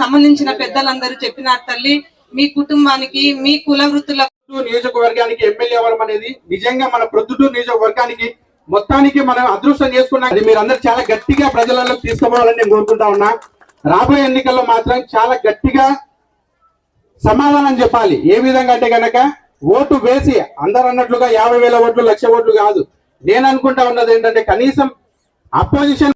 సంబంధించిన పెద్దలందరూ చెప్పినారు తల్లి. మీ కుటుంబానికి మీ కుల వృత్తుల నియోజకవర్గానికి ఎమ్మెల్యే అవ్వడం అనేది నిజంగా మన ప్రొద్దుటూరు నియోజకవర్గానికి మొత్తానికి మనం అదృష్టం చేసుకున్నాం మీరు అందరు చాలా గట్టిగా ప్రజలలో తీసుకోవాలని నేను కోరుకుంటా ఉన్నా. రాబోయే ఎన్నికల్లో మాత్రం చాలా గట్టిగా సమాధానం చెప్పాలి. ఏ విధంగా అంటే గనక ఓటు వేసి అందరు అన్నట్లుగా యాభై వేల ఓట్లు లక్ష ఓట్లు కాదు. నేను అనుకుంటా ఉన్నది ఏంటంటే కనీసం అపోజిషన్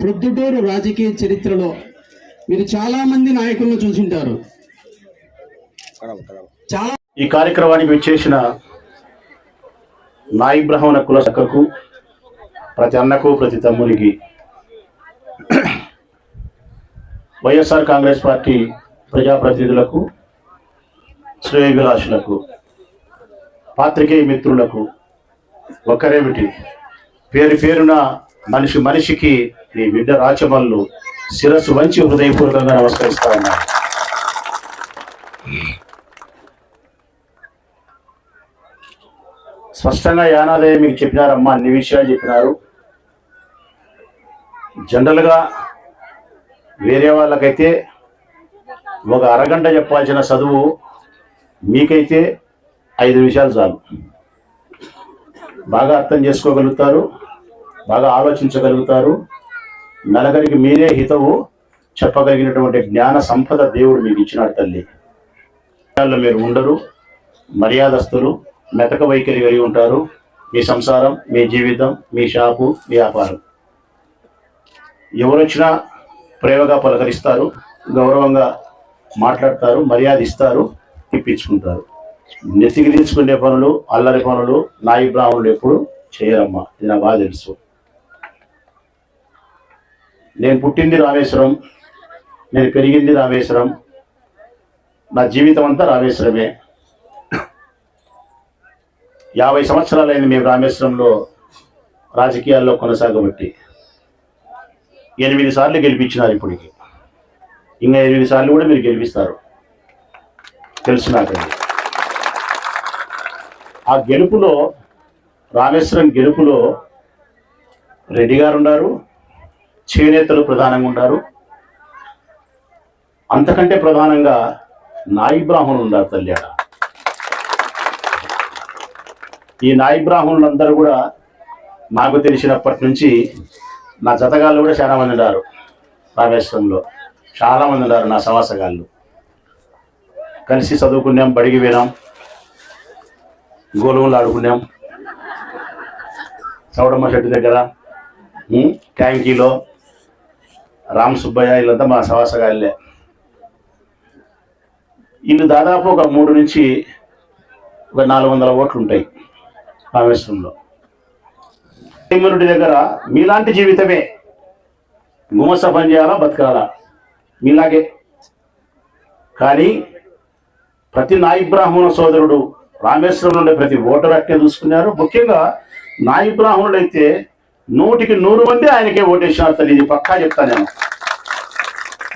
ప్రొద్దుటూరు రాజకీయ చరిత్రలో మీరు చాలా మంది నాయకులను చూసింటారు. చాలా ఈ కార్యక్రమానికి విచ్చేసిన నా ఇబ్రహ్మణ కుల సక్కకు ప్రతి అన్నకు ప్రతి తమ్మునికి వైఎస్ఆర్ కాంగ్రెస్ పార్టీ ప్రజాప్రతినిధులకు శ్రేయభిలాషులకు పాత్రికేయ మిత్రులకు ఒకరేమిటి పేరు పేరున మనిషి మనిషికి ఈ బిడ్డ రాచమల్లు శిరస్సు వంచి హృదయపూర్వకంగా నమస్కరిస్తా ఉన్నాను. స్పష్టంగా యానాదయ్య మీకు చెప్పినారమ్మా అన్ని విషయాలు చెప్పినారు. జనరల్గా వేరే వాళ్ళకైతే ఒక అరగంట చెప్పాల్సిన చదువు మీకైతే ఐదు నిమిషాలు చాలు. బాగా అర్థం చేసుకోగలుగుతారు బాగా ఆలోచించగలుగుతారు. నలగరికి మీరే హితవు చెప్పగలిగినటువంటి జ్ఞాన సంపద దేవుడు మీకు ఇచ్చినాడు తల్లి. మీరు ఉండరు మర్యాదస్తులు. మెతక వైఖరి కలిగి ఉంటారు. మీ సంసారం మీ జీవితం మీ షాపు మీ వ్యాపారం. ఎవరు వచ్చినా ప్రేమగా పలకరిస్తారు గౌరవంగా మాట్లాడతారు మర్యాద ఇస్తారు ఇప్పించుకుంటారు. నెత్తికి తీసుకునే పనులు అల్లరి పనులు నాయి బ్రాహ్మణులు ఎప్పుడు చేయరమ్మా. ఇది నా బాగా తెలుసు. నేను పుట్టింది రామేశ్వరం నేను పెరిగింది రామేశ్వరం. నా జీవితం అంతా రామేశ్వరమే. యాభై సంవత్సరాలైంది మేము రామేశ్వరంలో రాజకీయాల్లో కొనసాగబట్టి. ఎనిమిది సార్లు గెలిపించినారు ఇప్పటికి. ఇంకా ఎనిమిది సార్లు కూడా మీరు గెలిపిస్తారు. తెలుసు నాకండి ఆ గెలుపులో రామేశ్వరం గెలుపులో రెడ్డి గారు ఉన్నారు చేనేతలు ప్రధానంగా ఉన్నారు. అంతకంటే ప్రధానంగా నాయి బ్రాహ్మణులు ఉన్నారు తల్లి ఈ నాయి బ్రాహ్మణులందరూ కూడా నాకు తెలిసినప్పటి నుంచి నా జతగాళ్ళు కూడా చాలా మంది ఉన్నారు రామేశ్వరంలో. చాలా మంది ఉన్నారు నా సవాసగాళ్ళు కలిసి చదువుకున్నాం బడికి పోయినాం గోలుగులు ఆడుకున్నాం. చౌడమ్మ చెట్టు దగ్గర ట్యాంకీలో రామ్ సుబ్బయ్య వీళ్ళంతా మా సవాసగాళ్ళే వీళ్ళు దాదాపు ఒక మూడు నుంచి ఒక నాలుగు వందల ఓట్లు ఉంటాయి రామేశ్వరంలో తిమ్మనుడి దగ్గర? మీలాంటి జీవితమే. గుమస పని చేయాలా బతకాలా? మీలాగే. కానీ ప్రతి నాయి బ్రాహ్మణ సోదరుడు రామేశ్వరంలో ఉండే ప్రతి ఓటర్ అట్టే చూసుకున్నారు ముఖ్యంగా నాయబ్రాహ్మణుడు అయితే నూటికి నూరు మంది ఆయనకే ఓటేసినారు తల్లి. ఇది పక్కా చెప్తాను నేను.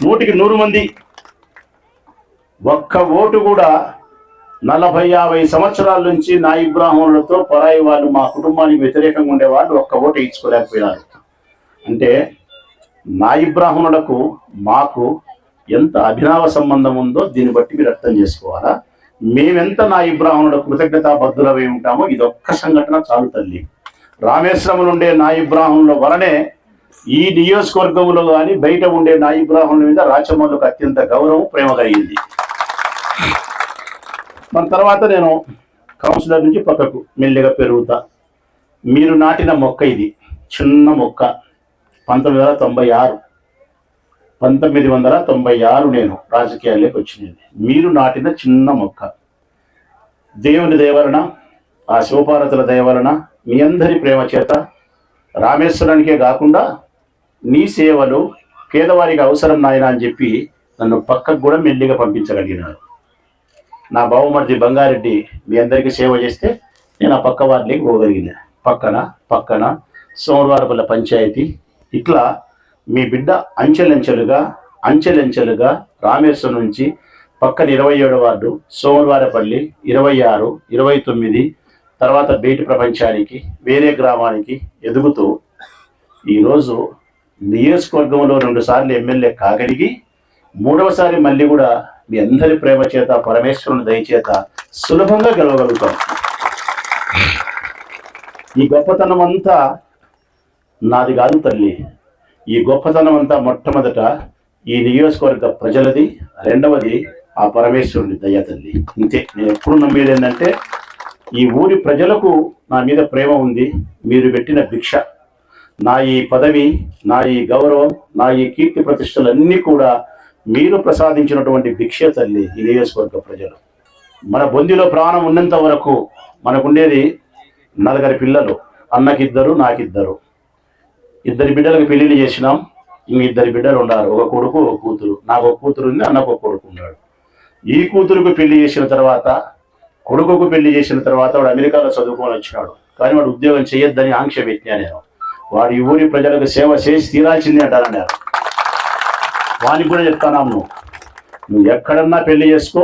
నూటికి నూరు మంది. ఒక్క ఓటు కూడా నలభై యాభై సంవత్సరాల నుంచి నా బ్రాహ్మణులతో పరాయి వాళ్ళు మా కుటుంబానికి వ్యతిరేకంగా ఉండేవాళ్ళు ఒక్క ఓటు ఇచ్చుకోలేకపోయారు అంటే నా ఇబ్రాహ్మణులకు మాకు ఎంత అభినవ సంబంధం ఉందో దీన్ని బట్టి మీరు అర్థం చేసుకోవాలా? మేమెంత నాయి బ్రాహ్మణుల కృతజ్ఞతాబద్ధులమై ఉంటామో ఇది ఒక్క సంఘటన చాలు తల్లి. రామేశ్వరంలో ఉండే నా బ్రాహ్మణుల వలనే ఈ నియోజకవర్గంలో కానీ బయట ఉండే నా బ్రాహ్మణుల మీద రాచమ్మలకు అత్యంత గౌరవం ప్రేమ కలిగింది. మన తర్వాత నేను కౌన్సిలర్ నుంచి పక్కకు మెల్లిగా పెరుగుతా. మీరు నాటిన మొక్క ఇది చిన్న మొక్క. పంతొమ్మిది వందల తొంభై ఆరు పంతొమ్మిది వందల తొంభై ఆరు నేను రాజకీయాల్లోకి వచ్చినది మీరు నాటిన చిన్న మొక్క. దేవుని దయవలన ఆ శివపార్వతుల దయవలన మీ అందరి ప్రేమ చేత రామేశ్వరానికే కాకుండా నీ సేవలు పేదవారికి అవసరం నాయన అని చెప్పి నన్ను పక్కకు కూడా మెల్లిగా పంపించగలిగినారు. నా బావమర్ది బంగారెడ్డి మీ అందరికీ సేవ చేస్తే నేను ఆ పక్క వార్డులోకి పోగలిగిన. పక్కన పక్కన సోమవారపల్ల పంచాయతీ. ఇట్లా మీ బిడ్డ అంచెలంచెలుగా అంచెలంచెలుగా రామేశ్వరం నుంచి పక్కన ఇరవై ఏడు వార్డు సోమవారపల్లి ఇరవై ఆరు ఇరవై తొమ్మిది తర్వాత బయటి ప్రపంచానికి వేరే గ్రామానికి ఎదుగుతూ ఈరోజు నియోజకవర్గంలో రెండు సార్లు ఎమ్మెల్యే కాగలిగి మూడవసారి మళ్ళీ కూడా మీ అందరి ప్రేమ చేత పరమేశ్వరుని దయచేత సులభంగా గెలవగలుగుతాం. ఈ గొప్పతనం అంతా నాది కాదు తల్లి. ఈ గొప్పతనం అంతా మొట్టమొదట ఈ నియోజకవర్గ ప్రజలది రెండవది ఆ పరమేశ్వరుని దయ తల్లి. ఇంతే నేను ఎప్పుడు నమ్మేది ఏంటంటే ఈ ఊరి ప్రజలకు నా మీద ప్రేమ ఉంది మీరు పెట్టిన భిక్ష. నా ఈ పదవి నా ఈ గౌరవం నా ఈ కీర్తి ప్రతిష్టలన్నీ కూడా మీరు ప్రసాదించినటువంటి భిక్ష తల్లి ఈ నియోజకవర్గ ప్రజలు. మన బొందిలో ప్రాణం ఉన్నంత వరకు మనకుండేది నలుగురి పిల్లలు అన్నకిద్దరు నాకిద్దరు. ఇద్దరి బిడ్డలకు పెళ్ళిళ్ళు చేసినాం ఇంక ఇద్దరు బిడ్డలు ఉన్నారు ఒక కొడుకు ఒక కూతురు. నాకు ఒక కూతురు ఉంది అన్నకు ఒక కొడుకు ఉన్నాడు. ఈ కూతురుకు పెళ్ళి చేసిన తర్వాత కొడుకుకు పెళ్ళి చేసిన తర్వాత వాడు అమెరికాలో చదువుకొని వచ్చినాడు. కానీ వాడు ఉద్యోగం చేయొద్దని ఆంక్ష పెట్టినా నేను. వాడు ఈ ఊరి ప్రజలకు సేవ చేసి తీరాల్సిందే అంటారన్నారు. వానికి కూడా చెప్తాను నువ్వు నువ్వు ఎక్కడన్నా పెళ్ళి చేసుకో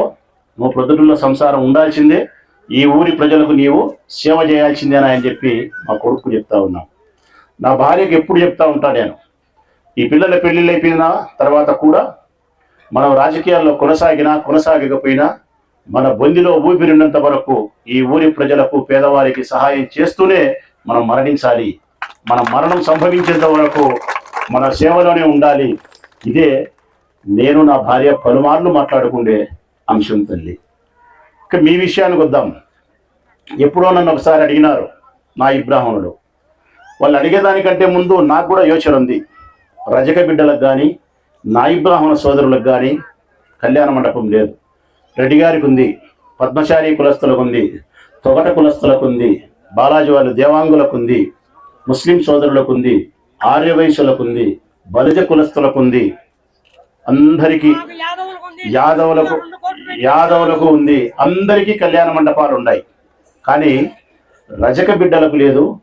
నువ్వు ప్రొద్దుటూరులో సంసారం ఉండాల్సిందే ఈ ఊరి ప్రజలకు నీవు సేవ చేయాల్సిందేనా అని చెప్పి మా కొడుకు చెప్తా ఉన్నాం. నా భార్యకి ఎప్పుడు చెప్తా ఉంటా నేను. ఈ పిల్లల పెళ్ళిళ్ళు అయిపోయిన తర్వాత కూడా మనం రాజకీయాల్లో కొనసాగినా కొనసాగకపోయినా మన బొందిలో ఊపిరినంత వరకు ఈ ఊరి ప్రజలకు పేదవారికి సహాయం చేస్తూనే మనం మరణించాలి. మన మరణం సంభవించేంత వరకు మన సేవలోనే ఉండాలి. ఇదే నేను నా భార్య పలుమార్లు మాట్లాడుకుండే అంశం తల్లి. ఇక మీ విషయానికి వద్దాం. ఎప్పుడో నన్ను ఒకసారి అడిగినారు నా ఇబ్రాహ్మణుడు వాళ్ళు అడిగేదానికంటే ముందు నాకు కూడా యోచన ఉంది. రజక బిడ్డలకు కానీ నా ఇబ్రాహ్మణ సోదరులకు కానీ కళ్యాణ మండపం లేదు. రెడ్డి గారికి ఉంది పద్మశాలి కులస్తులకు ఉంది తొగట కులస్తులకు ఉంది బాలాజీ వాళ్ళు దేవాంగులకు ఉంది ముస్లిం సోదరులకు ఉంది ఆర్యవైశ్యులకు ఉంది బలిజ కులస్తులకు ఉంది అందరికీ యాదవులకు యాదవులకు ఉంది. అందరికీ కళ్యాణ మండపాలు ఉన్నాయి. కానీ రజక బిడ్డలకు లేదు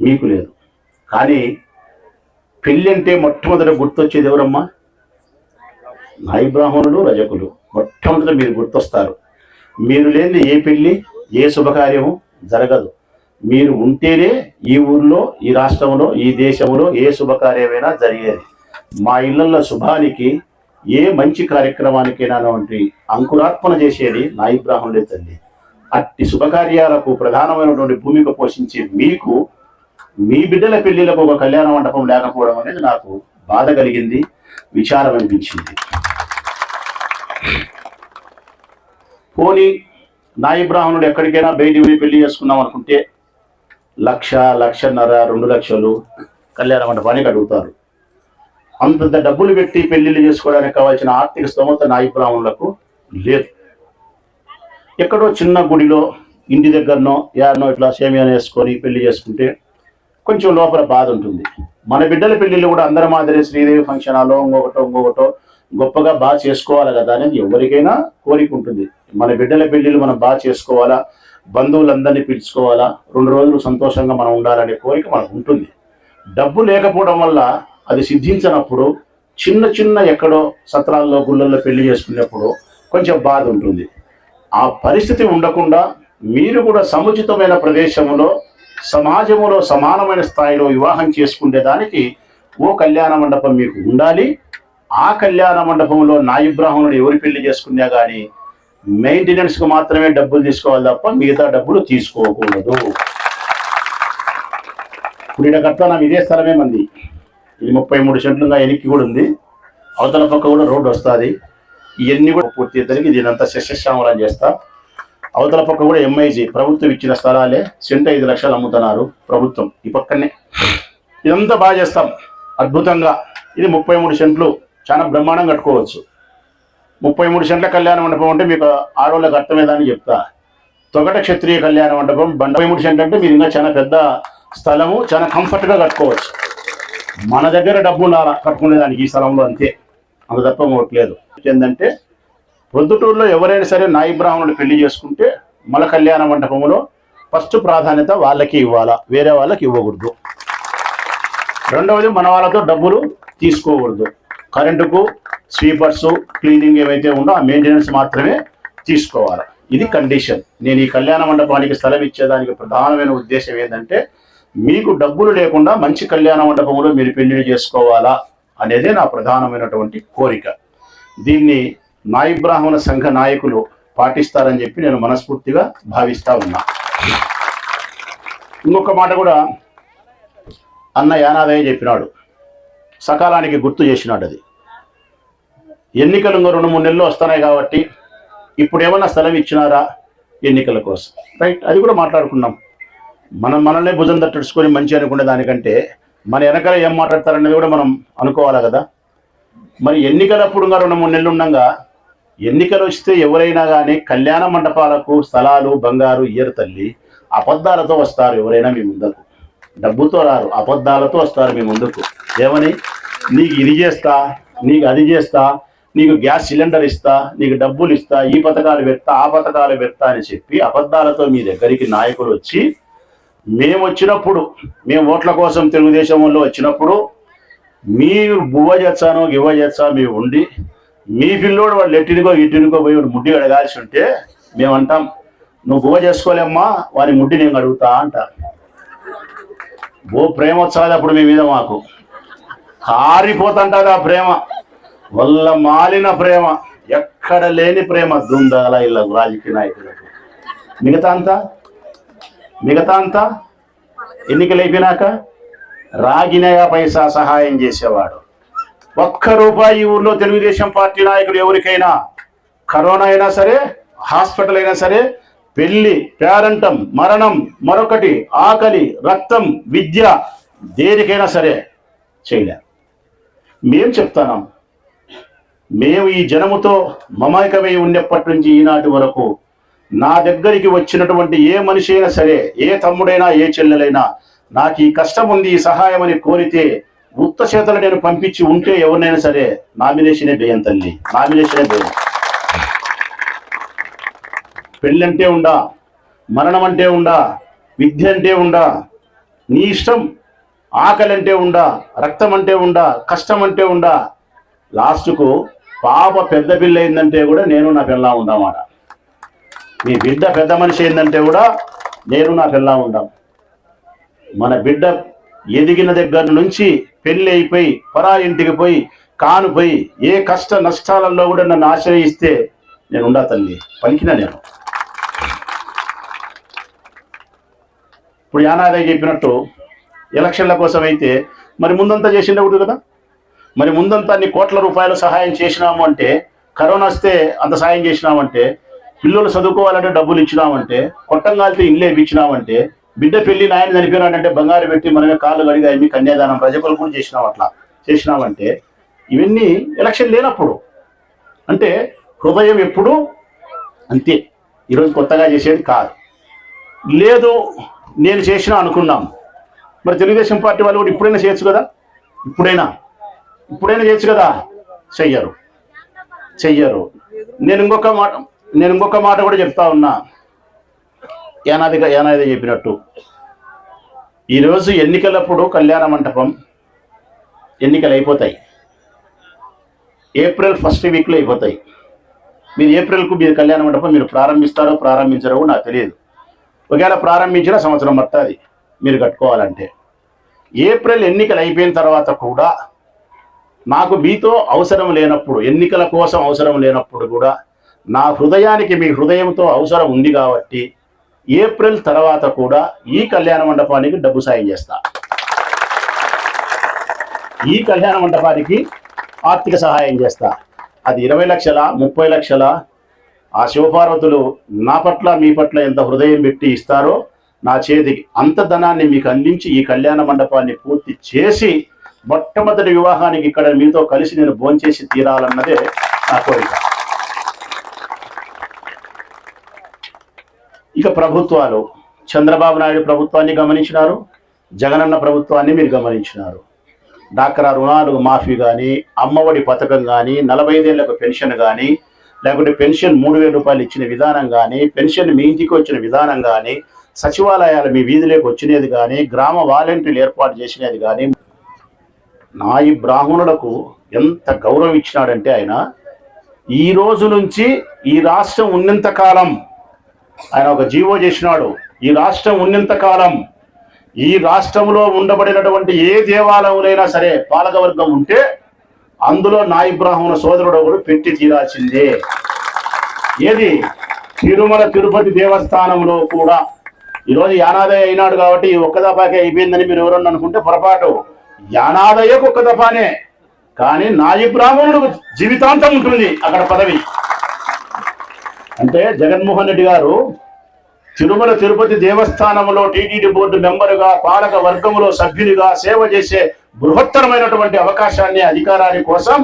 మీకు లేదు. కానీ పెళ్ళి అంటే మొట్టమొదట గుర్తొచ్చేది ఎవరమ్మా? నాయి బ్రాహ్మణులు రజకులు. మొట్టమొదట మీరు గుర్తొస్తారు. మీరు లేని ఏ పెళ్ళి ఏ శుభకార్యము జరగదు. మీరు ఉంటేనే ఈ ఊర్లో ఈ రాష్ట్రంలో ఈ దేశంలో ఏ శుభకార్యమైనా జరిగేది. మా ఇళ్ళలో శుభానికి ఏ మంచి కార్యక్రమానికైనా వంటి అంకురార్పణ చేసేది నా బ్రాహ్మణులే తల్లి. అట్టి శుభకార్యాలకు ప్రధానమైనటువంటి భూమిక పోషించే మీకు మీ బిడ్డల పెళ్ళిలకు ఒక కళ్యాణ మండపం లేకపోవడం అనేది నాకు బాధ కలిగింది విచారం అనిపించింది. పోనీ నాయి బ్రాహ్మణుడు ఎక్కడికైనా బయటి పోయి పెళ్ళి చేసుకుందాం అనుకుంటే లక్ష లక్షన్నర రెండు లక్షలు కళ్యాణ మండపానికి అడుగుతారు అంతంత డబ్బులు పెట్టి పెళ్ళిళ్ళు చేసుకోవడానికి కావాల్సిన ఆర్థిక స్తోమత నాయి బ్రాహ్మణులకు లేదు. ఎక్కడో చిన్న గుడిలో ఇంటి దగ్గరనో యారనో ఇట్లా సేమియాను వేసుకొని పెళ్ళి చేసుకుంటే కొంచెం లోపల బాధ ఉంటుంది. మన బిడ్డల పెళ్ళిళ్ళు కూడా అందరి మాదిరి శ్రీదేవి ఫంక్షన్ హాలో ఇంకొకటో ఇంకొకటో గొప్పగా బాగా చేసుకోవాలి కదా అనేది ఎవరికైనా కోరిక ఉంటుంది. మన బిడ్డల పెళ్ళిళ్ళు మనం బాగా చేసుకోవాలా? బంధువులందరినీ పిలుచుకోవాలా? రెండు రోజులు సంతోషంగా మనం ఉండాలనే కోరిక మనకు ఉంటుంది. డబ్బు లేకపోవడం వల్ల అది సిద్ధించినప్పుడు చిన్న చిన్న ఎక్కడో సత్రాల్లో గుళ్ళల్లో పెళ్ళి చేసుకునేప్పుడు కొంచెం బాధ ఉంటుంది. ఆ పరిస్థితి ఉండకుండా మీరు కూడా సముచితమైన ప్రదేశంలో సమాజంలో సమానమైన స్థాయిలో వివాహం చేసుకునే దానికి ఓ కళ్యాణ మండపం మీకు ఉండాలి. ఆ కళ్యాణ మండపంలో నాయి బ్రాహ్మణుడు ఎవరు పెళ్ళి చేసుకున్నా కానీ మెయింటెనెన్స్కు మాత్రమే డబ్బులు తీసుకోవాలి తప్ప మిగతా డబ్బులు తీసుకోకూడదు. ఇప్పుడు ఇక్కడ కట్టాన ఇదే స్థలమే మంది. ఇది ముప్పై మూడు సెంట్లుగా ఎనికి కూడా ఉంది. అవతల పక్క కూడా రోడ్డు వస్తుంది. ఇవన్నీ కూడా పూర్తి దీని దీనంతా శస్యశ్యామలం చేస్తా. అవతల పక్క కూడా ఎంఐజీ ప్రభుత్వం ఇచ్చిన స్థలాలే సెంట్ ఐదు లక్షలు అమ్ముతున్నారు ప్రభుత్వం ఈ పక్కనే. ఇదంతా బాగా చేస్తాం. అద్భుతంగా. ఇది ముప్పై మూడు సెంట్లు. చాలా బ్రహ్మాండం కట్టుకోవచ్చు. ముప్పై మూడు సెంట్ల కళ్యాణ మండపం అంటే మీకు ఆడవాళ్ళకి అర్థమేదని చెప్తా. తొగట క్షత్రియ కళ్యాణ మండపం బండపై మూడు సెంట్లు అంటే మీరు ఇంకా చాలా పెద్ద స్థలము చాలా కంఫర్ట్గా కట్టుకోవచ్చు. మన దగ్గర డబ్బు ఉండాలా కట్టుకునేదానికి ఈ స్థలంలో అంతే. అంత తప్ప ఇంకోటి ఏంటంటే ప్రొద్దుటూరులో ఎవరైనా సరే నాయి బ్రాహ్మణుడు పెళ్ళి చేసుకుంటే మన కళ్యాణ మండపంలో ఫస్ట్ ప్రాధాన్యత వాళ్ళకి ఇవ్వాలా? వేరే వాళ్ళకి ఇవ్వకూడదు. రెండవది మన వాళ్ళతో డబ్బులు తీసుకోకూడదు. కరెంటుకు స్వీపర్స్ క్లీనింగ్ ఏవైతే ఉందో ఆ మెయింటెనెన్స్ మాత్రమే తీసుకోవాలి. ఇది కండిషన్ నేను ఈ కళ్యాణ మండపానికి స్థలం ఇచ్చేదానికి ప్రధానమైన ఉద్దేశం ఏంటంటే మీకు డబ్బులు లేకుండా మంచి కళ్యాణ మండపంలో మీరు పెళ్ళి చేసుకోవాలా అనేదే నా ప్రధానమైనటువంటి కోరిక. దీన్ని నాయి బ్రాహ్మణ సంఘ నాయకులు పాటిస్తారని చెప్పి నేను మనస్ఫూర్తిగా భావిస్తా ఉన్నా. ఇంకొక మాట కూడా అన్న యానాదయ్య చెప్పినాడు. సకాలానికి గుర్తు చేసినాడు అది. ఎన్నికలు ఇంకో రెండు మూడు నెలలు వస్తున్నాయి కాబట్టి ఇప్పుడు ఏమన్నా స్థలం ఇచ్చినారా ఎన్నికల కోసం? రైట్ అది కూడా మాట్లాడుకున్నాం. మనం మనల్నే భుజం తట్టుకొని మంచి అనుకునే దానికంటే మన వెనకాల ఏం మాట్లాడతారనేది కూడా మనం అనుకోవాలి కదా? మరి ఎన్నికలప్పుడు ఇంకా రెండు మూడు నెలలు ఉండగా ఎన్నికలు వస్తే ఎవరైనా కానీ కళ్యాణ మండపాలకు స్థలాలు బంగారు ఇయ్యరు తల్లి అబద్ధాలతో వస్తారు ఎవరైనా మీ ముందుకు డబ్బుతో రారు అబద్ధాలతో వస్తారు మీ ముందుకు. ఏమని? నీకు ఇది చేస్తా నీకు అది చేస్తా నీకు గ్యాస్ సిలిండర్ ఇస్తా నీకు డబ్బులు ఇస్తా ఈ పథకాలు పెడతా ఆ పథకాలు పెడతా అని చెప్పి అబద్ధాలతో మీ దగ్గరికి నాయకులు వచ్చి మేము వచ్చినప్పుడు మేము ఓట్ల కోసం తెలుగుదేశంలో వచ్చినప్పుడు మీరు బువ్వ చేస్తాను గివ్వ చేస్తా మేము ఉండి మీ పిల్లోడు వాళ్ళు ఎట్టినికో ఇట్టినికో పోయి ముడ్డి అడగాల్సి ఉంటే మేము అంటాం నువ్వు బువ్వ చేసుకోలేమ్మా వాని ముడ్డి నేను అడుగుతా అంట ఓ ప్రేమ వచ్చాది అప్పుడు మీ మీద మాకు. కారిపోతుంటది ఆ ప్రేమ. వల్ల మాలిన ప్రేమ ఎక్కడ లేని ప్రేమ దుందాల ఇలా రాజకీయ నాయకులకు. మిగతా అంతా? మిగతా అంతా? ఎన్నికలు అయిపోయినాక రాగినగా పైసా సహాయం చేసేవాడు. ఒక్క రూపాయి ఈ ఊర్లో తెలుగుదేశం పార్టీ నాయకుడు ఎవరికైనా కరోనా అయినా సరే హాస్పిటల్ అయినా సరే పెళ్ళి పేరంటం మరణం మరొకటి ఆకలి రక్తం విద్య దేనికైనా సరే చేయలే. మేం చెప్తున్నాం మేము ఈ జనముతో మమైకమై ఉన్నప్పటి నుంచి ఈనాటి వరకు నా దగ్గరికి వచ్చినటువంటి ఏ మనిషి అయినా సరే ఏ తమ్ముడైనా ఏ చెల్లెలైనా నాకు ఈ కష్టం ఉంది ఈ సహాయం అని కోరితే ఉత్త చేతలు నేను పంపించి ఉంటే ఎవరినైనా సరే నామినేషనే భయం తల్లి. నామినేషనే వేయం. పెళ్ళంటే ఉండా మరణం అంటే ఉండా విద్య అంటే ఉండా నీ ఇష్టం ఆకలి అంటే ఉండా రక్తం అంటే ఉండా కష్టం అంటే ఉండా లాస్ట్కు పాప పెద్ద పిల్ల అయిందంటే కూడా నేను నా పిల్ల ఉందామాట మీ బిడ్డ పెద్ద మనిషి అయిందంటే కూడా నేను నా పిల్ల ఉందాం మన బిడ్డ ఎదిగిన దగ్గర నుంచి పెళ్ళి అయిపోయి పరా ఇంటికి పోయి కానుపోయి ఏ కష్ట నష్టాలలో కూడా నన్ను ఆశ్రయిస్తే నేను ఉండా తల్లి. పలికినా నేను. ఇప్పుడు యానాదే చెప్పినట్టు ఎలక్షన్ల కోసం అయితే మరి ముందంతా చేసిండే కదా? మరి ముందంతా అన్ని కోట్ల రూపాయల సహాయం చేసినాము అంటే కరోనా వస్తే అంత సహాయం చేసినామంటే పిల్లలు చదువుకోవాలంటే డబ్బులు ఇచ్చినామంటే కొట్టంగాలితే ఇల్లు ఇచ్చినామంటే బిడ్డ పెళ్ళి నాయన చనిపోయినాడంటే బంగారు పెట్టి మనమే కాళ్ళు కడిగా అవి కన్యాదానం ప్రజకులు కూడా చేసినాం అట్లా. చేసినామంటే ఇవన్నీ ఎలక్షన్ లేనప్పుడు. అంటే హృదయం ఎప్పుడు అంతే. ఈరోజు కొత్తగా చేసేది కాదు. లేదు నేను చేసిన అనుకున్నాం. మరి తెలుగుదేశం పార్టీ వాళ్ళు కూడా ఇప్పుడైనా చేయొచ్చు కదా? ఇప్పుడైనా. ఇప్పుడైనా చేయొచ్చు కదా? చెయ్యరు. చెయ్యరు. నేను ఇంకొక మాట నేను ఇంకొక మాట కూడా చెప్తా ఉన్నా. ఏనాదిగా ఏనాది చెప్పినట్టు. ఈరోజు ఎన్నికలప్పుడు కళ్యాణ మంటపం ఎన్నికలు అయిపోతాయి. ఏప్రిల్ ఫస్ట్ వీక్లో అయిపోతాయి. మీరు ఏప్రిల్కు మీరు కళ్యాణ మంటపం మీరు ప్రారంభిస్తారో ప్రారంభించారో కూడా నాకు తెలియదు. ఒకవేళ ప్రారంభించిన సంవత్సరం పడుతుంది మీరు కట్టుకోవాలంటే. ఏప్రిల్ ఎన్నికలు అయిపోయిన తర్వాత కూడా నాకు మీతో అవసరం లేనప్పుడు ఎన్నికల కోసం అవసరం లేనప్పుడు కూడా నా హృదయానికి మీ హృదయంతో అవసరం ఉంది కాబట్టి ఏప్రిల్ తర్వాత కూడా ఈ కళ్యాణ మండపానికి డబ్బు సాయం చేస్తా. ఈ కళ్యాణ మండపానికి ఆర్థిక సహాయం చేస్తా. అది ఇరవై లక్షల ముప్పై లక్షల ఆ శివపార్వతులు నా పట్ల మీ పట్ల ఎంత హృదయం పెట్టి ఇస్తారో నా చేతికి అంత ధనాన్ని మీకు అందించి ఈ కళ్యాణ మండపాన్ని పూర్తి చేసి మొట్టమొదటి వివాహానికి ఇక్కడ మీతో కలిసి నేను భోంచేసి తీరాలన్నదే నా కోరిక. ఇక ప్రభుత్వాలు చంద్రబాబు నాయుడు ప్రభుత్వాన్ని గమనించినారు జగనన్న ప్రభుత్వాన్ని మీరు గమనించినారు. డాక్రా రుణాలు మాఫీ కానీ అమ్మఒడి పథకం కానీ నలభై ఐదేళ్ళకు పెన్షన్ కానీ లేకుంటే పెన్షన్ మూడు వేల రూపాయలు ఇచ్చిన విధానం కానీ పెన్షన్ మీ ఇంటికి వచ్చిన విధానం కానీ సచివాలయాలు మీ వీధిలోకి వచ్చినది కానీ గ్రామ వాలంటీర్లు ఏర్పాటు చేసినది కానీ నాయి బ్రాహ్మణులకు ఎంత గౌరవం ఇచ్చినాడంటే ఆయన ఈ రోజు నుంచి ఈ రాష్ట్రం ఉన్నంతకాలం ఆయన ఒక జీవో చేసినాడు. ఈ రాష్ట్రం ఉన్నంత కాలం ఈ రాష్ట్రంలో ఉండబడినటువంటి ఏ దేవాలయంలో సరే పాలకవర్గం ఉంటే అందులో నాయి బ్రాహ్మణ సోదరుడు ఒకడు పెట్టి తీరాల్సిందే. ఏది? తిరుమల తిరుపతి దేవస్థానంలో కూడా. ఈరోజు యానాదే అయినాడు కాబట్టి ఒక్కదాపాకే అయిపోయిందని మీరు ఎవరన్నా అనుకుంటే పొరపాటు. యానాదయ్యకు ఒక్క దఫానే. కానీ నాయి బ్రాహ్మణుడు జీవితాంతం ఉంటుంది అక్కడ పదవి. అంటే జగన్మోహన్ రెడ్డి గారు తిరుమల తిరుపతి దేవస్థానంలో టీటీడీ బోర్డు మెంబరుగా పాలక వర్గంలో సభ్యునిగా సేవ చేసే బృహత్తరమైనటువంటి అవకాశాన్ని అధికారాన్ని కోసం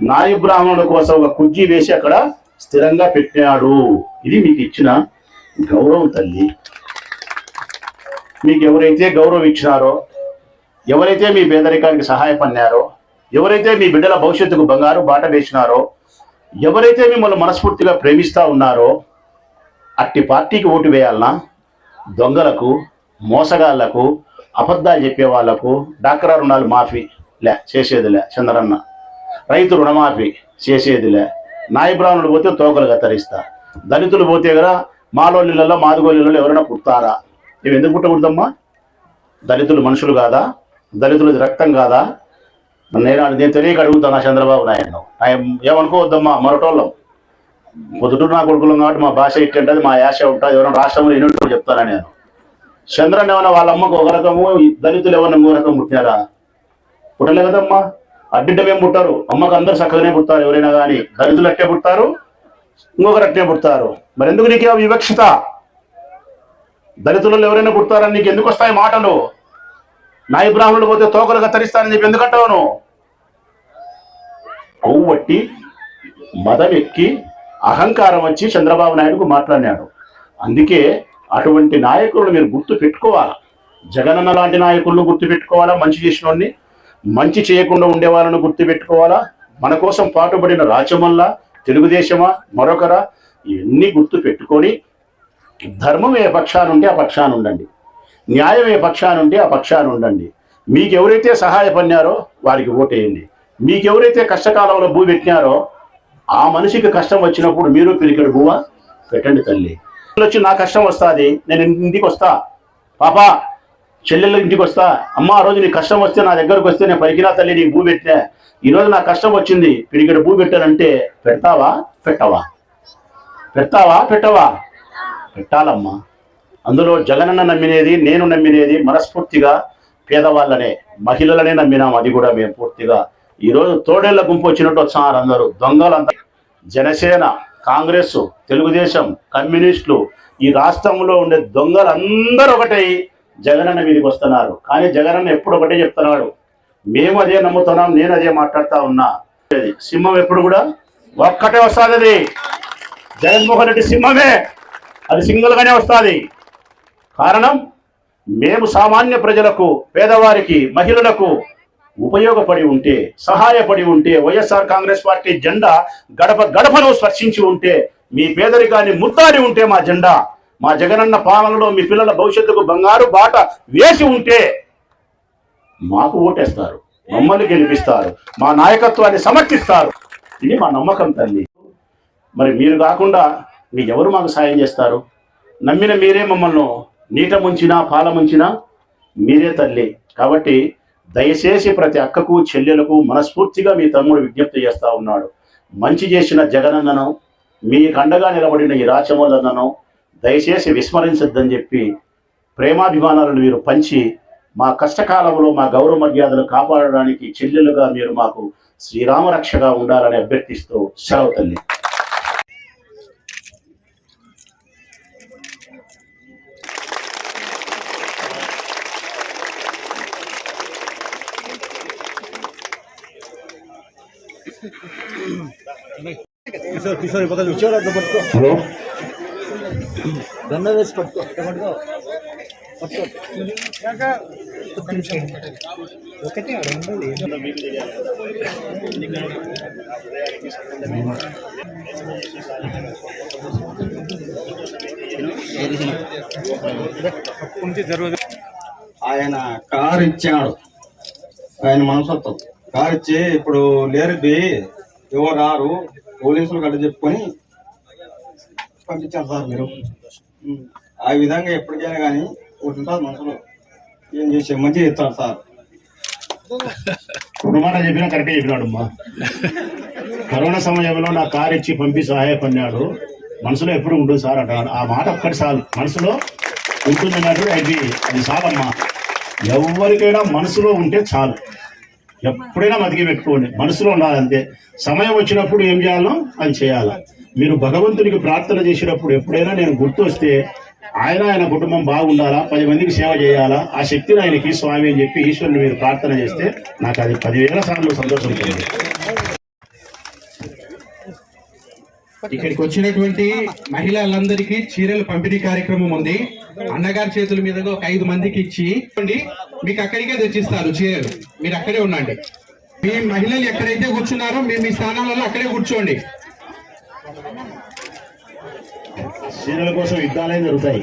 నాయి బ్రాహ్మణుల కోసం ఒక కుర్జీ వేసి అక్కడ స్థిరంగా పెట్టాడు. ఇది మీకు ఇచ్చిన గౌరవం తల్లి. మీకు ఎవరైతే గౌరవం ఇచ్చినారో ఎవరైతే మీ పేదరికానికి సహాయపడినారో ఎవరైతే మీ బిడ్డల భవిష్యత్తుకు బంగారు బాట వేసినారో ఎవరైతే మిమ్మల్ని మనస్ఫూర్తిగా ప్రేమిస్తా ఉన్నారో అట్టి పార్టీకి ఓటు వేయాలన్నా దొంగలకు మోసగాళ్ళకు అబద్ధాలు చెప్పే వాళ్ళకు డాక్రా రుణాలు మాఫీ లే చేసేదిలే చంద్రన్న. రైతు రుణమాఫీ చేసేదిలే నాయ బ్రాహ్మణుడు పోతే తోకలు కత్తరిస్తా. దళితులు పోతే కదా మాలోళ్ళలో మాదిగోళ్ళలో ఎవరైనా పుడతారా? ఇవి ఎందుకు పుట్టకూడదమ్మా? దళితులు మనుషులు కాదా? దళితులది రక్తం కాదా? నేను నేను తెలియక అడుగుతాను చంద్రబాబు నాయుడు ఆయన ఏమనుకోవద్దమ్మా మరొటోళ్ళం పొద్దుటూరు నా కొడుకులం కాబట్టి మా భాష ఇట్టుంటది మా యాస ఉంటుంది ఎవరైనా రాష్ట్రంలో ఎన్ని చెప్తాను నేను? చంద్రన్ ఏమన్నా వాళ్ళ అమ్మకు ఒక రకము దళితులు ఏమన్నా ఇంకో రకం పుట్టినారా? పుట్టలే కదమ్మా. అడ్డిడ్డమేం పుట్టారు. అమ్మకు అందరు చక్కగానే పుట్టారు ఎవరైనా కానీ దళితులు అట్టే పుట్టారు ఇంకొకరు అట్టే పుడతారు. మరి ఎందుకు నీకు వివక్షిత వివక్షత? దళితులలో ఎవరైనా పుడతారని నీకు ఎందుకు వస్తాయి మాటలు? నాయ బ్రాహ్మణులు పోతే తోకలుగా తరిస్తానని చెప్పి ఎందుకు అంటావు నువ్వు మదం ఎక్కి అహంకారం వచ్చి చంద్రబాబు నాయుడుకు మాట్లాడినాడు. అందుకే అటువంటి నాయకులను మీరు గుర్తు పెట్టుకోవాలా? జగనన్న లాంటి నాయకులను గుర్తు పెట్టుకోవాలా? మంచి చేసిన మంచి చేయకుండా ఉండే వాళ్ళను గుర్తు పెట్టుకోవాలా? మన కోసం పాటుపడిన రాజ్యమల్ల తెలుగుదేశమా మరొకరా ఇవన్నీ గుర్తు పెట్టుకొని ధర్మం ఏ పక్షానుంటే ఆ పక్షాన ఉండండి. న్యాయం ఏ పక్షానుండి ఆ పక్షాన ఉండండి మీకు ఎవరైతే సహాయపడినారో వారికి ఓటేయండి. మీకు ఎవరైతే కష్టకాలంలో భూ పెట్టినారో ఆ మనిషికి కష్టం వచ్చినప్పుడు మీరు పిలికడు భూవ పెట్టండి తల్లి. వచ్చి నా కష్టం వస్తుంది నేను ఇంటికి వస్తా పాపా చెల్లెళ్ళ ఇంటికి వస్తా అమ్మ ఆ రోజు నీ కష్టం వస్తే నా దగ్గరకు వస్తే నేను పలికినా తల్లి నీకు భూ పెట్టినా. ఈ రోజు నా కష్టం వచ్చింది పిడిగడు భూ పెట్టానంటే పెడతావా? పెట్టవా? పెడతావా? పెట్టవా? పెట్టాలమ్మా. అందులో జగనన్న నమ్మినేది నేను నమ్మినేది మనస్ఫూర్తిగా పేదవాళ్ళనే మహిళలనే నమ్మినాం అది కూడా మేము పూర్తిగా. ఈరోజు తోడేళ్ళ గుంపు వచ్చినట్టు వచ్చినారు అందరూ. దొంగలంతా. జనసేన కాంగ్రెస్ తెలుగుదేశం కమ్యూనిస్టులు ఈ రాష్ట్రంలో ఉండే దొంగలందరూ ఒకటై జగనన్న మీదకి వస్తున్నారు. కానీ జగనన్న ఎప్పుడు ఒకటే చెప్తున్నాడు. మేము అదే నమ్ముతున్నాం నేను అదే మాట్లాడుతా ఉన్నా. సింహం ఎప్పుడు కూడా ఒక్కటే వస్తుంది అది. జగన్మోహన్ రెడ్డి సింహమే. అది సింగిల్గానే వస్తుంది. కారణం మేము సామాన్య ప్రజలకు పేదవారికి మహిళలకు ఉపయోగపడి ఉంటే సహాయపడి ఉంటే వైఎస్ఆర్ కాంగ్రెస్ పార్టీ జెండా గడప గడపను స్పర్శించి ఉంటే మీ పేదరికాన్ని ముద్దాడి ఉంటే మా జెండా. మా జగనన్న పాలనలో మీ పిల్లల భవిష్యత్తుకు బంగారు బాట వేసి ఉంటే మాకు ఓటేస్తారు మమ్మల్ని గెలిపిస్తారు మా నాయకత్వాన్ని సమర్థిస్తారు. ఇది మా నమ్మకం తల్లి. మరి మీరు కాకుండా మీ ఎవరు మాకు సాయం చేస్తారు? నమ్మిన మీరే మమ్మల్ని నీట ముంచినా పాల ముంచినా మీరే తల్లి. కాబట్టి దయచేసి ప్రతి అక్కకు చెల్లెలకు మనస్ఫూర్తిగా మీ తమ్ముడు విజ్ఞప్తి చేస్తూ ఉన్నాడు. మంచి చేసిన జగనన్నను మీ కండగా నిలబడిన ఈ రాచమల్లన్నను దయచేసి విస్మరించద్దని చెప్పి ప్రేమాభిమానాలను మీరు పంచి మా కష్టకాలంలో మా గౌరవ మర్యాదలు కాపాడడానికి చెల్లెలుగా మీరు మాకు శ్రీరామరక్షగా ఉండాలని అభ్యర్థిస్తూ సెలవు తల్లి. దండ వేసి పట్టుకో పట్టుకో. పట్టుకో. ఒకటి ఆడ ఉండదు ఆయన కారు ఇచ్చాడు. ఆయన మనసత్వం కారు ఇచ్చి ఇప్పుడు లేరుది ఎవరు రారు పోలీసులు గడ్డ చెప్పుకొని పంపించారు సార్ మీరు. ఆ విధంగా ఎప్పటికైనా కానీ ఒకటి ఉంటుంది మనసులో ఏం చేసే మంచి ఇస్తారు సార్. మాట చెప్పినా కరెక్టే చెప్పినాడు అమ్మా కరోనా సమయంలో నా కారు ఇచ్చి పంపి సహాయపడినాడు మనసులో ఎప్పుడు ఉంటుంది సార్ అంటాడు ఆ మాట ఒక్కటి చాలు. మనసులో ఉంటుంది అన్నట్టు అది అది చాలమ్మా. ఎవరికైనా మనసులో ఉంటే చాలు. ఎప్పుడైనా మతికి పెట్టుకోండి మనసులో ఉండాలంతే సమయం వచ్చినప్పుడు ఏం చేయాలో అది చేయాలి. మీరు భగవంతునికి ప్రార్థన చేసినప్పుడు ఎప్పుడైనా నేను గుర్తు వస్తే ఆయన ఆయన కుటుంబం బాగుండాలా? పది మందికి సేవ చేయాలా? ఆ శక్తిని ఆయనకి స్వామి అని చెప్పి ఈశ్వరుని మీరు ప్రార్థన చేస్తే నాకు అది పదివేల సార్లు సంతోషం ఉంటుంది ఇక్కడికి వచ్చినటువంటి మహిళలందరికీ చీరలు పంపిణీ కార్యక్రమం ఉంది. అన్నగారి చేతుల మీదుగా ఒక ఐదు మందికి ఇచ్చి మీకు అక్కడికే తెచ్చిస్తారు చీరలు. మీరు అక్కడే ఉండండి. మీ మహిళలు ఎక్కడైతే కూర్చున్నారో మీ మీ స్థానాలలో అక్కడే కూర్చోండి. చీరల కోసం యుద్ధాలే జరుగుతాయి.